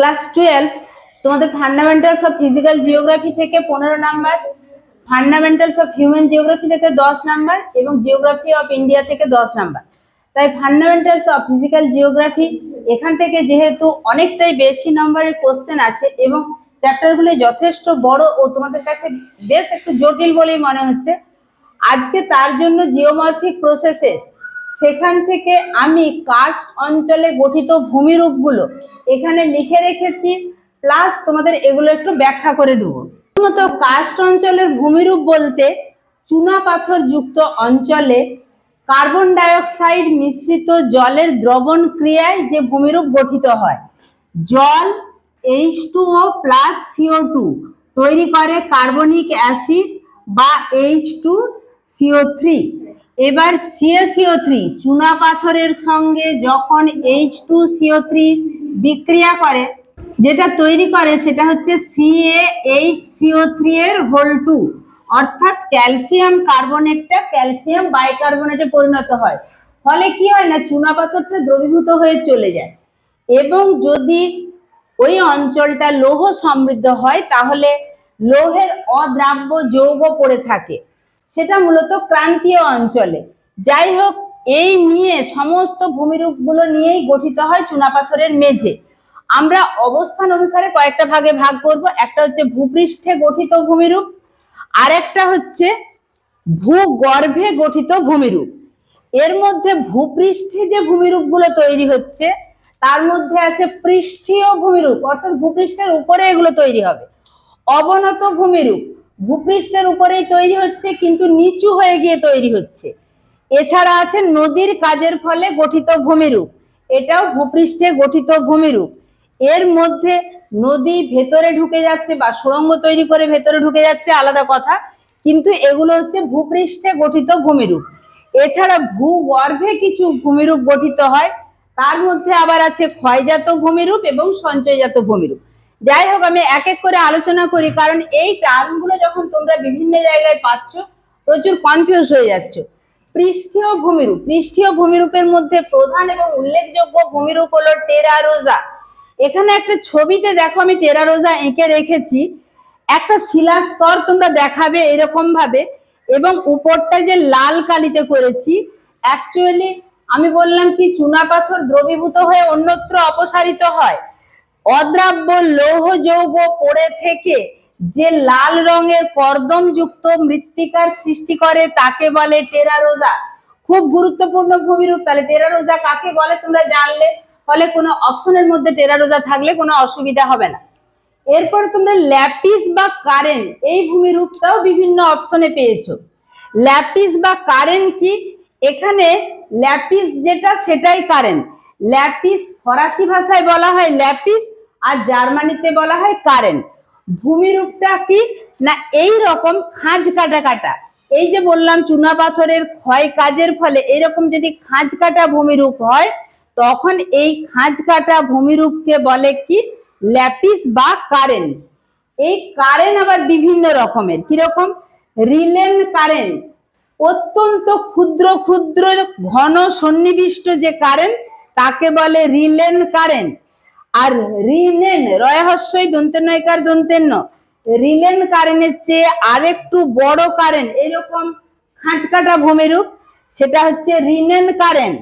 Class twelve তোমাদের fundamentals of physical geography থেকে পনেরো number fundamentals of human geography থেকে দশ নাম্বার এবং জিওগ্রাফি অফ ইন্ডিয়া থেকে দশ নাম্বার তাই ফান্ডামেন্টালস অফ ফিজিক্যাল জিওগ্রাফি এখান থেকে যেহেতু অনেকটাই বেশি নম্বরের কোশ্চেন আছে এবং চ্যাপ্টারগুলি যথেষ্ট বড় ও তোমাদের কাছে বেশ একটু জটিল বলেই মনে হচ্ছে, আজকে তার জন্য জিওমরফিক প্রসেসেস সেখান থেকে আমি কাস্ট অঞ্চলে গঠিত ভূমিরূপগুলো এখানে লিখে রেখেছি, প্লাস তোমাদের এগুলো একটু ব্যাখ্যা করে দেবো। প্রথমত, কাস্ট অঞ্চলের ভূমিরূপ বলতে চুনা পাথর যুক্ত অঞ্চলে কার্বন ডাইঅক্সাইড মিশ্রিত জলের দ্রবণ ক্রিয়ায় যে ভূমিরূপ গঠিত হয়, জল H two O plus CO two তৈরি করে কার্বনিক অ্যাসিড বা এইচ টু সিও থ্রি এবার সিএসিও থ্রি চুনা পাথরের সঙ্গে যখন এইচ টু সিও থ্রি বিক্রিয়া করে, যেটা তৈরি করে সেটা হচ্ছে C A H C O three এর হোল টু অর্থাৎ ক্যালসিয়াম কার্বনেটটা ক্যালসিয়াম বাইকার্বনেটে পরিণত হয়। ফলে কি হয় না, চুনা পাথরটা দ্রবীভূত হয়ে চলে যায়। এবং যদি ওই অঞ্চলটা লৌহ সমৃদ্ধ হয়, তাহলে লৌহের অদ্রাব্য যৌগ পড়ে থাকে। সেটা মূলত ক্রান্তীয় অঞ্চলে। যাই হোক, এই নিয়ে সমস্ত ভূমিরূপগুলো নিয়েই গঠিত হয় চুনাপাথরের মেঝে। আমরা অবস্থান অনুসারে কয়েকটা ভাগে ভাগ করব। একটা হচ্ছে ভূপৃষ্ঠে গঠিত ভূমিরূপ আর একটা হচ্ছে ভূগর্ভে গঠিত ভূমিরূপ। এর মধ্যে ভূপৃষ্ঠে যে ভূমিরূপগুলো তৈরি হচ্ছে, তার মধ্যে আছে পৃষ্ঠীয় ভূমিরূপ, অর্থাৎ ভূপৃষ্ঠের উপরে এগুলো তৈরি হবে। অবনত ভূমিরূপ ভূপৃষ্ঠের উপরেই তৈরি হচ্ছে, কিন্তু নিচু হয়ে গিয়ে তৈরি হচ্ছে। এছাড়া আছে নদীর কাজের ফলে গঠিত ভূমিরূপ। এটাও ভূপৃষ্ঠে গঠিত ভূমিরূপ। এর মধ্যে নদী ভেতরে ঢুকে যাচ্ছে বা সুড়ঙ্গ তৈরি করে ভেতরে ঢুকে যাচ্ছে, আলাদা কথা। কিন্তু এগুলো হচ্ছে ভূপৃষ্ঠে গঠিত ভূমিরূপ। এছাড়া ভূগর্ভে কিছু ভূমিরূপ গঠিত হয়। তার মধ্যে আবার আছে ক্ষয়জাত ভূমিরূপ এবং সঞ্চয়জাত ভূমিরূপ। যাই হোক, আমি এক এক করে আলোচনা করি, কারণ এই টার্মগুলো যখন তোমরা বিভিন্ন জায়গায় পাচ্ছ, প্রচুর কনফিউজ হয়ে যাচ্ছ। পৃষ্ঠীয় ভূমিরূপ, পৃষ্ঠীয় ভূমিরূপের মধ্যে প্রধান এবং উল্লেখযোগ্য ভূমিরূপ হলো টেরারোজা এখানে একটা ছবিতে দেখো, আমি টেরারোজা এঁকে রেখেছি। একটা শিলার স্তর তোমরা দেখাবে এরকম ভাবে এবং উপরটা যে লাল কালিতে করেছি অ্যাকচুয়ালি আমি বললাম কি, চুনাপাথর দ্রবীভূত হয়ে অন্যত্র অপসারিত হয়। অদ্রাব্য লৌহ যৌগ পড়ে থেকে যে লাল রঙের কর্দম যুক্ত মৃত্তিকার সৃষ্টি করে তাকে বলে টেরারোজা খুব গুরুত্বপূর্ণ ভূমিরূপ। তাহলে টেরারোজা কাকে বলে তোমরা জানলে? ফলে কোনো অপশনের মধ্যে টেরারোজা থাকলে কোনো অসুবিধা হবে না। এরপর তোমরা ল্যাপিস বা কারেন্ট এই ভূমিরূপটাও বিভিন্ন অপশনে পেয়েছ। ল্যাপিস বা কারেন্ট কি? এখানে ল্যাপিস যেটা, সেটাই কারেন্ট ল্যাপিস, ফরাসি ভাষায় বলা হয় ল্যাপিস আর জার্মানিতে বলা হয় কারেন্ট। ভূমিরূপটা কি না এই রকম খাঁজ কাটা কাটা? এই যে বললাম, চুনা পাথরের ক্ষয় কাজের ফলে এরকম যদি খাঁজ কাটা ভূমিরূপ হয়, তখন এই খাঁজ কাটা ভূমিরূপকে বলে কি? ল্যাপিস বা কারেন্ট। এই কারেন্ট আবার বিভিন্ন রকমের। কীরকম? রিলেন কারেন্ট। অত্যন্ত ক্ষুদ্র ক্ষুদ্র ঘন সন্নিবিষ্ট যে কারেন্ট তাকে বলে রিলেন কারেন্ট আর রিলেন রয়হস্যই দন্তেন্নয়কার দন্তেন্ন। রিলেন কারেন্টের চেয়ে আরেকটু বড় কারেন্ট এরকম খাঁচকাটা ভূমিরূপ, সেটা হচ্ছে রিনেন কারেন্ট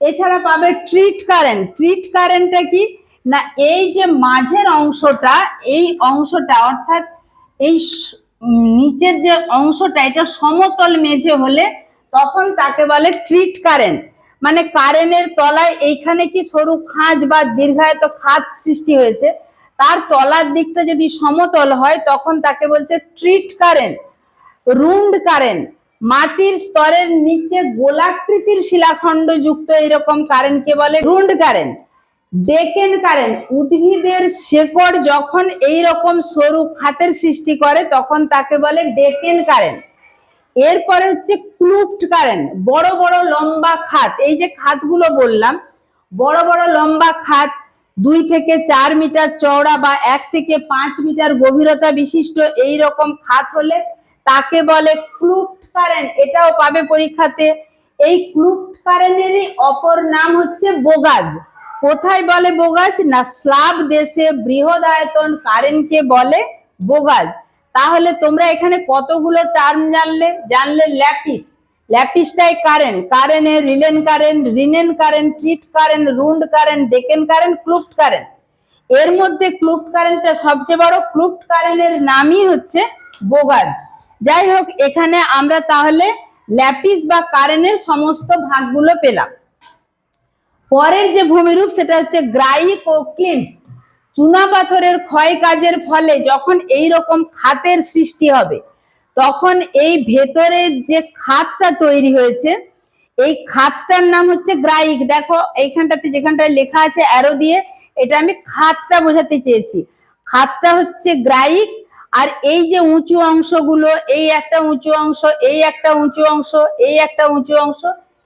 এছাড়া পাবে ট্রিট কারেন্ট ট্রিট কারেন্টটা কি? না, এই যে মাঝের অংশটা, এই অংশটা, অর্থাৎ এই নিচের যে অংশটা, এটা সমতল মেঝে হলে তখন তাকে বলে ট্রিট কারেন্ট মানে কারেন্টের তলায় এইখানে কি সরু খাঁজ বা দীর্ঘায়িত খাত সৃষ্টি হয়েছে? তার তলার দিকটা যদি সমতল হয়, তখন তাকে বলছে ট্রিট কারেন্ট রুন্ড কারেন্ট মাটির স্তরের নিচে গোলাকৃতির শিলাখণ্ড যুক্ত এরকম কারেন্টকে বলে রুন্ড কারেন্ট ডেকেন কারেন্ট উদ্ভিদের শেকড় যখন এই রকম সরু খাতের সৃষ্টি করে, তখন তাকে বলে ডেকেন কারেন্ট এরপরে হচ্ছে ক্লুফট কারেন্ট বড় বড় লম্বা খাত। এই যে খাতগুলো বললাম, বড় বড় লম্বা খাত, দুই থেকে চার মিটার চওড়া বা এক থেকে পাঁচ মিটার গভীরতা বিশিষ্ট এই রকম খাত হলে তাকে বলে ক্লুফট কারেন্ট এটাও পাবে পরীক্ষাতে। এই ক্লুফট কারেন্টেরই অপর নাম হচ্ছে বোগাজ। কোথায় বলে বোগাজ? না, স্লাব দেশে বৃহদায়তন কারেন্টকে বলে বোগাজ। তাহলে তোমরা এখানে কতগুলো টার্ম জানলে? জানলে ল্যাপিস। ল্যাপিসটাই কারেন্ট কারেন্টে রিলেন কারেন্ট রিনেন কারেন্ট ট্রিট কারেন্ট রুন্ড কারেন্ট ডেকেন কারেন্ট ক্লুপ্ট কারেন্ট এর মধ্যে ক্লুপ্ট কারেন্টটা সবচেয়ে বড়, ক্লুপ্ট কারেন্টের নামই হচ্ছে বোগাজ। যাই হোক, এখানে আমরা তাহলে ল্যাপিস বা কারেন্টের সমস্ত ভাগগুলো পেলাম। পরের যে ভূমিরূপ, সেটা হচ্ছে গ্রাইক ও ক্লিনস চুনা পাথরের ক্ষয় কাজের ফলে যখন এই রকম খাতের সৃষ্টি হবে, তখন এই ভেতরের যে খাতটা তৈরি হয়েছে, এই খাতটার নাম হচ্ছে গ্রাইক। দেখো, এইখানটাতে যেখানটায় লেখা আছে অ্যারো দিয়ে, এটা আমি খাতটা বোঝাতে চেয়েছি। খাতটা হচ্ছে গ্রাইক, আর এই যে উঁচু অংশগুলো, এই একটা উঁচু অংশ, এই একটা উঁচু অংশ, এই একটা উঁচু অংশ,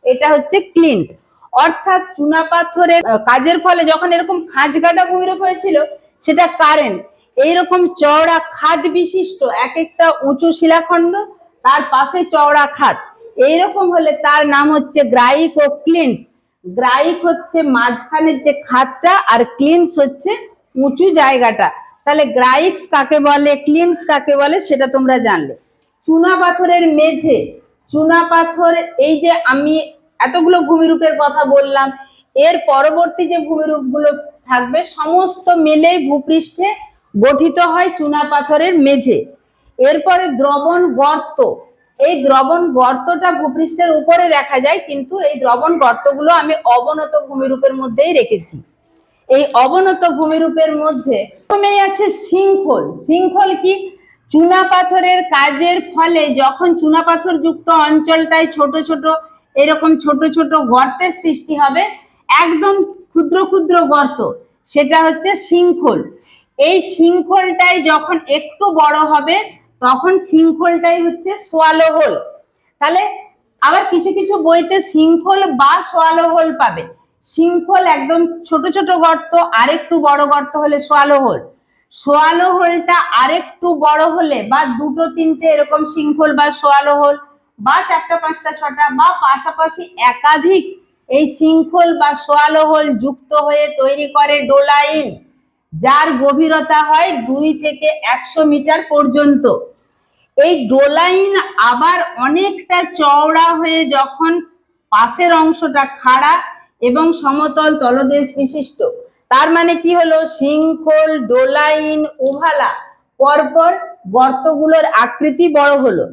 এটা হচ্ছে ক্লিন্ট। অর্থাৎ চুনাপাথরের আহ, কাজের ফলে যখন এরকম খাঁজ কাটা ভূমিরূপ হয়েছিল সেটা কারেন্ট এইরকম চওড়া খাদ বিশিষ্ট এক একটা উঁচু শিলাখণ্ড তার পাশে চওড়া খাদ। এইরকম হলে তার নাম হচ্ছে গ্রাইক ও ক্লিনস। গ্রাইক হচ্ছে মাঝখানের যে খাদটা আর ক্লিনস হচ্ছে উঁচু জায়গাটা। তাহলে গ্রাইক্স কাকে বলে ক্লিনস কাকে বলে সেটা তোমরা জানলে। চুনা পাথরের মেঝে চুনা পাথর এই যে আমি এতগুলো ভূমিরূপের কথা বললাম। এর পরবর্তী যে ভূমিরূপগুলো থাকবে, সমস্ত মিলে ভূপৃষ্ঠে গঠিত হয় চুনা পাথরের মেঝে। এরপরে দ্রবণ গর্ত। এই দ্রবণ গর্তটা ভূপৃষ্ঠের উপরে দেখা যায়, কিন্তু এই দ্রবণ গর্তগুলো আমি অবনত ভূমিরূপের মধ্যেই রেখেছি। এই অবনত ভূমিরূপের মধ্যে প্রথমেই আছে শৃঙ্খল। শৃঙ্খল কি? চুনা পাথরের কাজের ফলে যখন চুনা পাথর যুক্ত অঞ্চলটায় ছোট ছোট এরকম ছোট ছোট গর্তের সৃষ্টি হবে, একদম ক্ষুদ্র ক্ষুদ্র গর্ত, সেটা হচ্ছে শৃঙ্খল এই শৃঙ্খলটাই যখন একটু বড় হবে, তখন শৃঙ্খলটাই হচ্ছে সোয়ালো হোল তাহলে আবার কিছু কিছু বইতে শৃঙ্খল বা সোয়ালো হোল পাবে। শৃঙ্খল একদম ছোট ছোট গর্ত, আরেকটু বড় গর্ত হলে সোয়ালো হোল সোয়ালো হোলটা আরেকটু বড় হলে বা দুটো তিনটে এরকম শৃঙ্খল বা সোয়ালো হোল বা চারটা, পাঁচটা, ছটা বা পাশাপাশি একাধিক এই শৃঙ্খল বা সোয়ালো হোল যুক্ত হয়ে তৈরি করে ডোলাইন, যার গভীরতা হয় দুই থেকে একশো মিটার পর্যন্ত। এই ডোলাইন আবার অনেকটা চওড়া হয়ে যখন পাশের অংশটা খাড়া এবং সমতল তলদেশ বিশিষ্ট, তার মানে কি হলো? শৃঙ্খল ডোলাইন উভালা, পরপর গর্তগুলোর আকৃতি বড় হলো।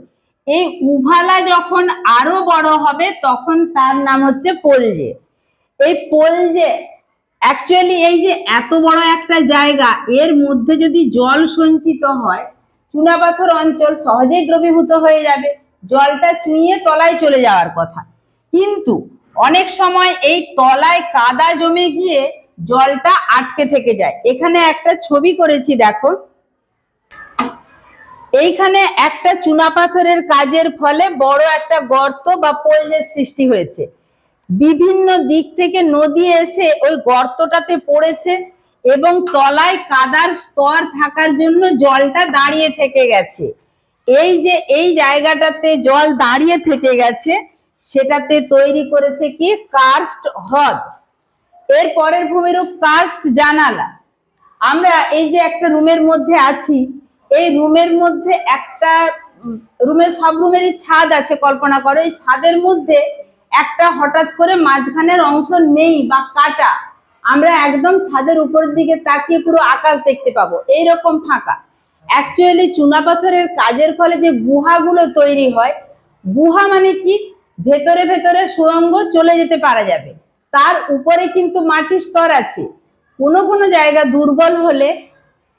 এই উভালা যখন আরও বড় হবে, তখন তার নাম হচ্ছে পোলজে। এই পোলজে অ্যাকচুয়ালি এই যে এত বড় একটা জায়গা, এর মধ্যে যদি জল সঞ্চিত হয়, চুনাপাথর অঞ্চল সহজেই দ্রবীভূত হয়ে যাবে। জলটা চুইয়ে তলায় চলে যাওয়ার কথা। কিন্তু অনেক সময় এই তলায় কাদা জমে গিয়ে জলটা আটকে থেকে যায়। এখানে একটা ছবি করেছি, দেখো। এইখানে একটা চুনাপাথরের কাজের ফলে বড় একটা গর্ত বা পোলজের সৃষ্টি হয়েছে। বিভিন্ন দিক থেকে নদী এসে ওই গর্তটাতে পড়েছে এবং তলায় কাদার স্তর থাকার জন্য জলটা দাঁড়িয়ে থেকে গেছে। এই যে এই জায়গাটাতে জল দাঁড়িয়ে থেকে গেছে, সেটাতে তৈরি করেছে কি? কার্স্ট হ্রদ। এর পরের ভূমিরূপ কার্স্ট জানালা। আমরা এই যে একটা রুমের মধ্যে আছি এই রুমের মধ্যে একটা রুমের সব রুমেরই ছাদ আছে, কল্পনা করো। এই ছাদের মধ্যে একটা হঠাৎ করে মাঝখানের অংশ নেই বা কাটা। আমরা একদম ছাদের উপরের দিকে তাকিয়ে পুরো আকাশ দেখতে পাবো। এইরকম ফাঁকা। অ্যাকচুয়ালি চুনাপাথরের কাজের ফলে যে গুহাগুলো তৈরি হয়, গুহা মানে কি? ভেতরে ভেতরে সুড়ঙ্গ চলে যেতে পারা যাবে। তার উপরে কিন্তু মাটির স্তর আছে। কোনো কোনো জায়গা দুর্বল হলে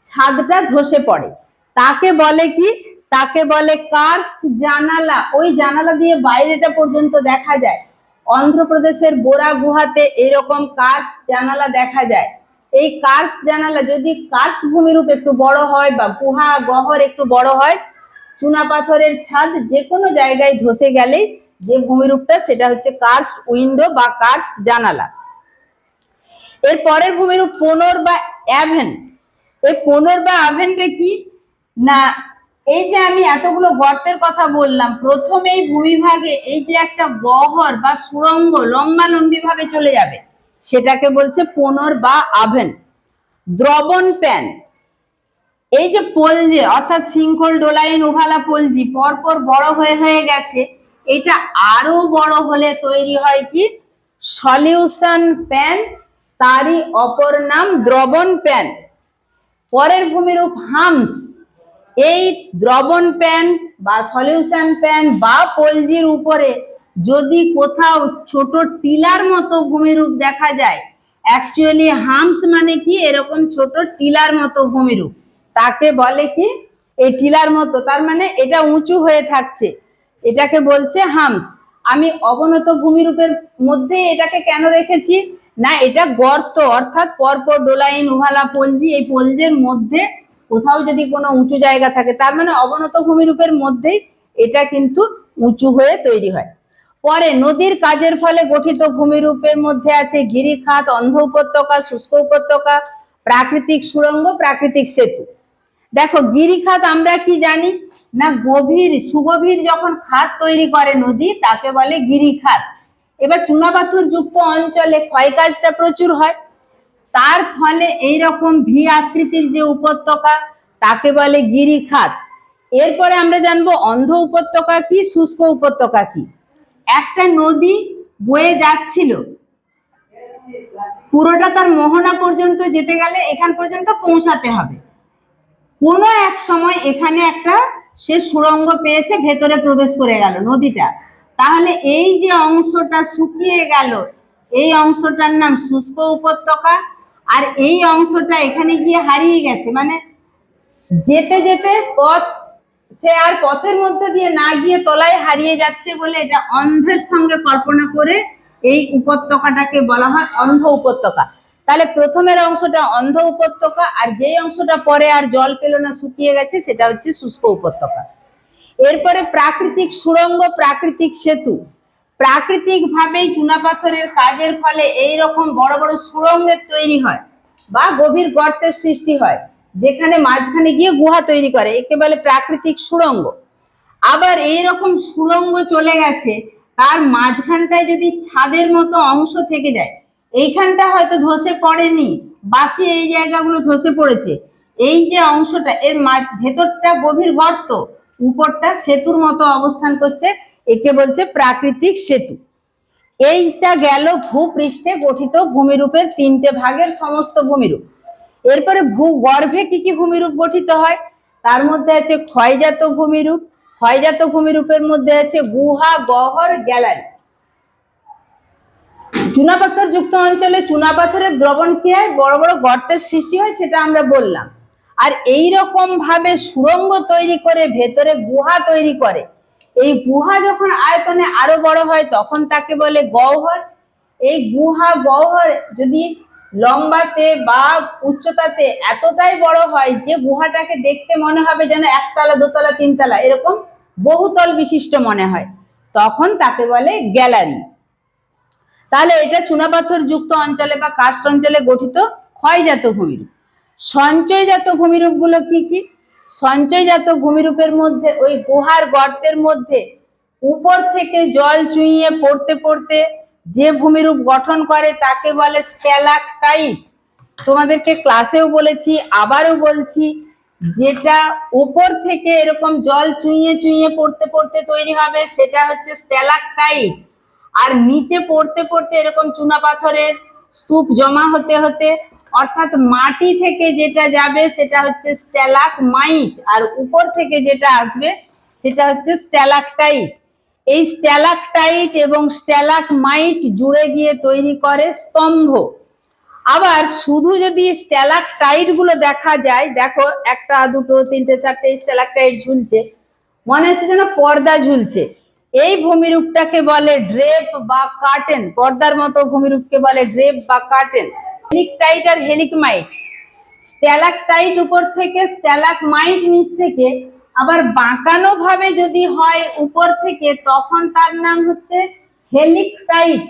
ছাদটা ধসে পড়ে। তাকে বলে কি? তাকে বলে কার্স্ট জানালা। ওই জানালা দিয়ে বাইরেটা পর্যন্ত দেখা যায়। অন্ধ্রপ্রদেশের বোরা গুহাতে এরকম কার্স্ট জানালা দেখা যায়। এই কার্স্ট জানালা যদি কার্স্ট ভূমিরূপ একটু বড় হয় বা গুহা গহর একটু বড় হয়, চুনা পাথরের ছাদ যে কোনো জায়গায় ধসে গেলেই যে ভূমিরূপটা সেটা হচ্ছে কার্স্ট উইন্ডো বা কার্স্ট জানালা। এর পরের ভূমিরূপ পোনর বা অ্যাভেন। এই পোনর বা অ্যাভেনটা কি? না, এই যে আমি এতগুলো গর্তের কথা বললাম, প্রথমেই ভূমিভাগে এই যে একটা গহর বা সুড়ঙ্গ লম্বালম্বি ভাবে চলে যাবে, সেটাকে বলছে পোনর বা আভেন। দ্রবণ প্যান। এই যে পলজে, অর্থাৎ শৃঙ্খল ডোলাইন ওভালা পলজি, পরপর বড় হয়ে হয়ে গেছে, এটা আরও বড় হলে তৈরি হয় কি? সলিউশন প্যান, তারই অপর নাম দ্রবণ প্যান। পরের ভূমিরূপ হামস। এই দ্রবণ প্যান বা সলিউশন প্যান বা পলজির উপরে যদি কোথাও ছোট টিলার মতো ভূমিরূপ দেখা যায় অ্যাকচুয়ালি হামস মানে কি? এরকম ছোট টিলার মতো ভূমিরূপ। তাকে বলে কি? এই টিলার মতো, তার মানে এটা উঁচু হয়ে থাকছে। এটাকে বলছে হামস আমি অবনত ভূমিরূপের মধ্যে এটাকে কেন রেখেছি? না, এটা গর্ত, অর্থাৎ পরপর ডোলাইন উহালা পলজি, এই পলজের মধ্যে কোথাও যদি কোনো উঁচু জায়গা থাকে, তার মানে অবনত ভূমিরূপের মধ্যেই এটা কিন্তু উঁচু হয়ে তৈরি হয়। পরে নদীর কাজের ফলে গঠিত ভূমিরূপের মধ্যে আছে গিরিখাত, অন্ধ উপত্যকা, শুষ্ক উপত্যকা, প্রাকৃতিক সুড়ঙ্গ, প্রাকৃতিক সেতু। দেখো, গিরিখাত আমরা কি জানি? না, গভীর, সুগভীর যখন খাত তৈরি করে নদী, তাকে বলে গিরিখাত। এবার চুনাপাথর যুক্ত অঞ্চলে ক্ষয়কাজটা প্রচুর হয়। তার ফলে এই রকম ভি আকৃতির যে উপত্যকা, তাকে বলে গিরিখাত। এরপরে আমরা জানব অন্ধ উপত্যকা কি, শুষ্ক উপত্যকা কি। একটা নদী বয়ে যাচ্ছিল। পুরোটা তার মোহনা পর্যন্ত যেতে গেলে এখান পর্যন্ত পৌঁছাতে হবে। কোনো এক সময় এখানে একটা সে সুড়ঙ্গ পেয়েছে, ভেতরে প্রবেশ করে গেল নদীটা। তাহলে এই যে অংশটা শুকিয়ে গেল, এই অংশটার নাম শুষ্ক উপত্যকা আর এই অংশটা এখানে গিয়ে হারিয়ে গেছে মানে যেতে যেতে পথ, সে আর পথের মধ্যে দিয়ে না গিয়ে তলায় হারিয়ে যাচ্ছে বলে এটা অন্ধের সঙ্গে কল্পনা করে এই উপত্যকাটাকে বলা হয় অন্ধ উপত্যকা। তাহলে প্রথমের অংশটা অন্ধ উপত্যকা আর যেই অংশটা পরে আর জল পেল না, শুকিয়ে গেছে, সেটা হচ্ছে শুষ্ক উপত্যকা। এরপরে প্রাকৃতিক সুড়ঙ্গ, প্রাকৃতিক সেতু। প্রাকৃতিক ভাবেই চুনাপাথরের কাজের ফলে এই রকম বড় বড় সুড়ঙ্গের তৈরি হয় বা গভীর গর্তের সৃষ্টি হয়, যেখানে মাঝখানে গিয়ে গুহা তৈরি করে, একে বলে প্রাকৃতিক সুড়ঙ্গ। আবার এই রকম সুড়ঙ্গ চলে গেছে, তার মাঝখানটায় যদি ছাদের মতো অংশ থেকে যায়, এইখানটা হয়তো ধসে পড়েনি, বাকি এই জায়গাগুলো ধসে পড়েছে। এই যে অংশটা, এর ভেতরটা গভীর গর্ত, উপরটা সেতুর মতো অবস্থান করছে একে বলছে প্রাকৃতিক সেতু। এইটা গেল ভূপৃষ্ঠে গঠিত ভূমিরূপের তিনটে ভাগের সমস্ত ভূমিরূপ। এরপরে ভূগর্ভে কি কি ভূমিরূপ গঠিত হয়? তার মধ্যে আছে ক্ষয়জাত ভূমিরূপ, ক্ষয়জাত ভূমিরূপের মধ্যে আছে গুহা গহর গ্যালারি। চুনাপাথর যুক্ত অঞ্চলে চুনাপাথরের দ্রবণ কি হয়? বড় বড় গর্তের সৃষ্টি হয়, সেটা আমরা বললাম। আর এই রকম ভাবে সুড়ঙ্গ তৈরি করে ভেতরে গুহা তৈরি করে এই গুহা যখন আয়তনে আরও বড় হয়, তখন তাকে বলে গহ্বর এই গুহা গহ্বর যদি লম্বাতে বা উচ্চতাতে এতটাই বড় হয় যে গুহাটাকে দেখতে মনে হবে যেন একতলা, দোতলা, তিনতলা, এরকম বহুতল বিশিষ্ট মনে হয়, তখন তাকে বলে গ্যালারি। তাহলে এটা চুনাপাথর যুক্ত অঞ্চলে বা কার্স্ট অঞ্চলে গঠিত ক্ষয়জাত ভূমিরূপ। সঞ্চয়জাত ভূমিরূপগুলো কি কি? সঞ্চয়জাত ভূমিরূপের মধ্যে, ওই গুহার গর্তের মধ্যে উপর থেকে জল চুইয়ে পড়তে পড়তে যে ভূমিরূপ গঠন করে তাকে বলে স্ট্যালাকটাইট। তোমাদেরকে ক্লাসেও বলেছি, আবারও বলছি, যেটা উপর থেকে এরকম জল চুইয়ে চুইয়ে পড়তে পড়তে তৈরি হবে, সেটা হচ্ছে স্ট্যালাকটাইট। আর নিচে পড়তে পড়তে এরকম চুনা পাথরের স্তূপ জমা হতে হতে অর্থাৎ মাটি থেকে যেটা যাবে সেটা হচ্ছে স্ট্যালাক মাইট, আর উপর থেকে যেটা আসবে সেটা হচ্ছে স্ট্যালাকটাইট। এই স্ট্যালাকটাইট এবং স্ট্যালাক মাইট জুড়ে গিয়ে তৈরি করে স্তম্ভ। আবার শুধু যদি স্ট্যালাকটাইটগুলো দেখা যায়, দেখো একটা, দুটো, তিনটে, চারটে স্ট্যালাকটাইট ঝুলছে, মনে হচ্ছে যেন পর্দা ঝুলছে। এই ভূমিরূপটাকে বলে ড্রেপ বা কার্টেন, পর্দার মতো ভূমিরূপকে বলে ড্রেপ বা কার্টেন। হেলিকটাইট আর হেলিকমাইট। স্ট্যালাকটাইট উপর থেকে, স্ট্যালাকমাইট নিচ থেকে, আবার বাঁকানো ভাবে যদি হয় উপর থেকে, তখন তার নাম হচ্ছে হেলিকটাইট।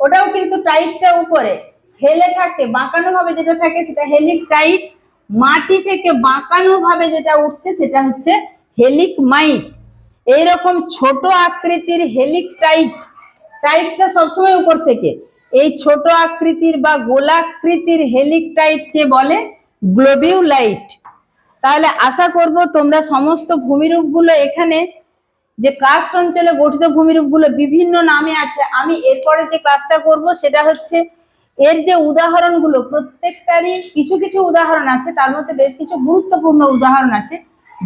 ওটাও কিন্তু টাইটটা উপরে। হেলে থাকে বাঁকানো ভাবে যেটা থাকে সেটা হেলিকটাইট। মাটি থেকে বাঁকানো ভাবে যেটা উঠছে সেটা হচ্ছে হেলিকমাইট। এইরকম ছোট আকৃতির হেলিকটাইট। টাইটটা সবসময় উপর থেকে। এই ছোট আকৃতির বা গোলাকৃতির হেলিকটাইটকে বলে গ্লোবিউলাইট। তাহলে আশা করব তোমরা সমস্ত ভূমিরূপগুলো এখানে, যে ক্লাস অঞ্চলে গঠিত ভূমিরূপগুলো বিভিন্ন নামে আছে, আমি এরপরে যে ক্লাসটা করব সেটা হচ্ছে, এর যে উদাহরণগুলো, প্রত্যেকটারই কিছু কিছু উদাহরণ আছে, তার মধ্যে বেশ কিছু গুরুত্বপূর্ণ উদাহরণ আছে,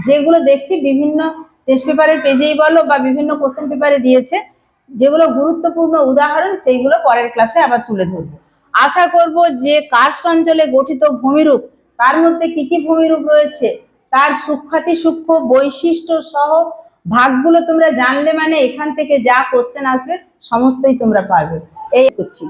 যেগুলো দেখছি বিভিন্ন টেস্ট পেপারের পেজেই বলো বা বিভিন্ন কোশ্চেন পেপারে দিয়েছে। যেগুলো গুরুত্বপূর্ণ উদাহরণ, সেইগুলো পরের ক্লাসে আবার তুলে ধরব। আশা করব যে কার্স্ট অঞ্চলে গঠিত ভূমিরূপ, তার মধ্যে কি কি ভূমিরূপ রয়েছে, তার সূক্ষাতি সূক্ষ্ম বৈশিষ্ট্য সহ ভাগগুলো তোমরা জানলে মানে এখান থেকে যা কোশ্চেন আসবে, সমস্তই তোমরা পারবে। এই করছি।